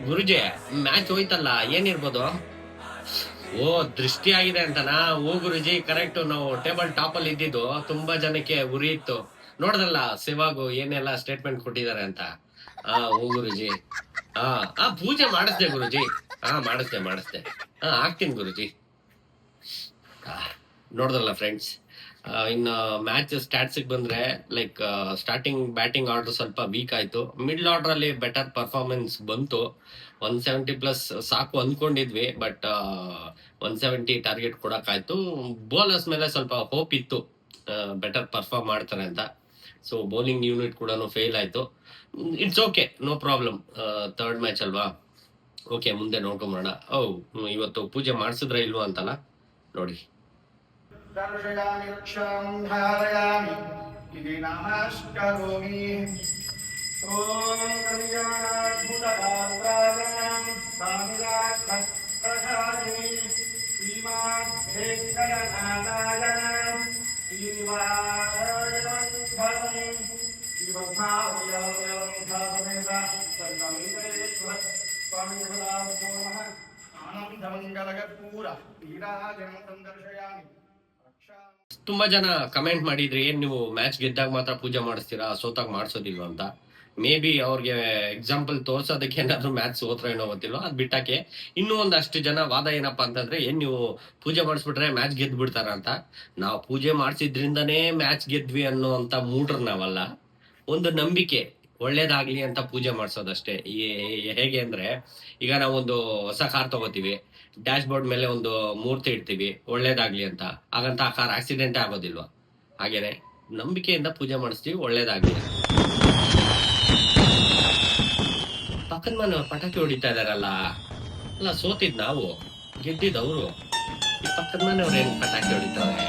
ಗುರುಜಿ, match ಹೋಯ್ತಲ್ಲ, ಏನಿರ್ಬೋದು? ಓ, ದೃಷ್ಟಿ ಆಗಿದೆ ಅಂತನಾ? ಓ, ಗುರುಜಿ ಕರೆಕ್ಟ್ ನಾವು ಟೇಬಲ್ ಟಾಪ್ ಅಲ್ಲಿ ಇದ್ದಿದ್ದು ತುಂಬಾ ಜನಕ್ಕೆ ಉರಿ ಇತ್ತು. ನೋಡ್ದಲ್ಲ ಸೇವಾಗು ಏನೆಲ್ಲ ಸ್ಟೇಟ್ಮೆಂಟ್ ಕೊಟ್ಟಿದ್ದಾರೆ ಅಂತ? ಹಾ ಓ, ಗುರುಜಿ. ಹಾ ಆ, ಪೂಜೆ ಮಾಡಿಸ್ದೆ, ಗುರುಜಿ. ಹಾ ಮಾಡಿಸ್ದೆ ಮಾಡಿಸ್ದೆ. ಹಾ ಆಗ್ತೀನಿ ಗುರುಜಿ. ನೋಡ್ದಲ್ಲ ಫ್ರೆಂಡ್ಸ್ ಇನ್ನು ಮ್ಯಾಚ್ ಸ್ಟಾಟ್ಸ್ ಬಂದ್ರೆ ಲೈಕ್ ಸ್ಟಾರ್ಟಿಂಗ್ ಬ್ಯಾಟಿಂಗ್ ಆರ್ಡರ್ ಸ್ವಲ್ಪ ವೀಕ್ ಆಯ್ತು. ಮಿಡ್ಲ್ ಆರ್ಡರ್ ಅಲ್ಲಿ ಬೆಟರ್ ಪರ್ಫಾರ್ಮೆನ್ಸ್ ಬಂತು. ಒನ್ ಸೆವೆಂಟಿ ಪ್ಲಸ್ ಸಾಕು ಅಂದ್ಕೊಂಡಿದ್ವಿ ಬಟ್ ಒನ್ ಸೆವೆಂಟಿ ಟಾರ್ಗೆಟ್ ಕೊಡೋಕ್ಕಾಯ್ತು ಬೌಲರ್ಸ್ ಮೇಲೆ ಸ್ವಲ್ಪ ಹೋಪ್ ಇತ್ತು. ಬೆಟರ್ ಪರ್ಫಾರ್ಮ್ ಮಾಡ್ತಾರೆ ಅಂತ. ಸೊ ಬೌಲಿಂಗ್ ಯೂನಿಟ್ ಕೂಡ ಫೇಲ್ ಆಯ್ತು. It's okay no problem third match ಅಲ್ವಾ? ಓಕೆ ಮುಂದೆ ನೋಡ್ಕೊಂಬೋಣ ಓ, ಇವತ್ತು ಪೂಜೆ ಮಾಡಿಸಿದ್ರೆ ಇಲ್ವಾ ಅಂತಲ್ಲ? ನೋಡಿ. దర్శయామి క్షణం ధారయామి ఇది నమస్కరోమి ఓం కళ్యాణాద్భుతగాత్రాజాం సామిరాత్మప్రధాని శ్రీమాద్భేక్కరనాథాజాం శ్రీనివాసం శివభావ్యం భావమేవ సర్వమేశ్వర స్వామి నమః ఆనందమంగళకర్పూర పీడాజనం సందర్శయామి ತುಂಬಾ ಜನ ಕಮೆಂಟ್ ಮಾಡಿದ್ರಿ, ಏನ್ ನೀವು ಮ್ಯಾಚ್ ಗೆದ್ದಾಗ ಮಾತ್ರ ಪೂಜೆ ಮಾಡಿಸ್ತೀರಾ? ಸೋತಾಗ ಮಾಡಿಸೋದಿಲ್ವಾ ಅಂತ. ಮೇ ಬಿ ಅವ್ರಿಗೆ ಎಕ್ಸಾಂಪಲ್ ತೋರ್ಸೋದಕ್ಕೆ ಏನಾದ್ರು ಮ್ಯಾಚ್ ಸೋತ್ರ ಏನೋ ಗೊತ್ತಿಲ್ಲ ಅದ್ ಬಿಟ್ಟಕ್ಕೆ ಇನ್ನೂ ಒಂದಷ್ಟು ಜನ, ವಾದ ಏನಪ್ಪಾ ಅಂತಂದ್ರೆ, ಏನ್ ನೀವು ಪೂಜೆ ಮಾಡಿಸ್ಬಿಟ್ರೆ ಮ್ಯಾಚ್ ಗೆದ್ದು ಬಿಡ್ತಾರ ಅಂತ? ನಾವು ಪೂಜೆ ಮಾಡಿಸಿದ್ರಿಂದನೇ ಮ್ಯಾಚ್ ಗೆದ್ವಿ ಅನ್ನೋ ಅಂತ ಮೂಡ್ರ್ ನಾವಲ್ಲ. ಒಂದು ನಂಬಿಕೆ. ಒಳ್ಳೇದಾಗ್ಲಿ ಅಂತ ಪೂಜೆ ಮಾಡಿಸೋದಷ್ಟೇ. ಹೇಗೆ ಅಂದ್ರೆ ಈಗ ನಾವೊಂದು ಹೊಸ ಕಾರ್ ತಗೋತೀವಿ. ಡ್ಯಾಶ್ ಬೋರ್ಡ್ ಮೇಲೆ ಒಂದು ಮೂರ್ತಿ ಇಡ್ತೀವಿ. ಒಳ್ಳೇದಾಗ್ಲಿ ಅಂತ. ಹಾಗಂತ ಆ ಕಾರ್ ಆಕ್ಸಿಡೆಂಟ್ ಆಗೋದಿಲ್ವಾ? ಹಾಗೇನೆ ನಂಬಿಕೆಯಿಂದ ಪೂಜೆ ಮಾಡಿಸ್ತೀವಿ ಒಳ್ಳೇದಾಗ್ಲಿ. ಪಕ್ಕದ ಮನೆ ಪಟಾಕಿ ಹೊಡಿತಾ ಇದಾರಲ್ಲ. ಅಲ್ಲ ಸೋತಿದ್ ನಾವು ಗೆದ್ದಿದ್ ಅವರು. ಈ ಪಕ್ಕದ ಮನೆಯವ್ರು ಏನ್ ಪಟಾಕಿ ಹೊಡಿತಾರೆ?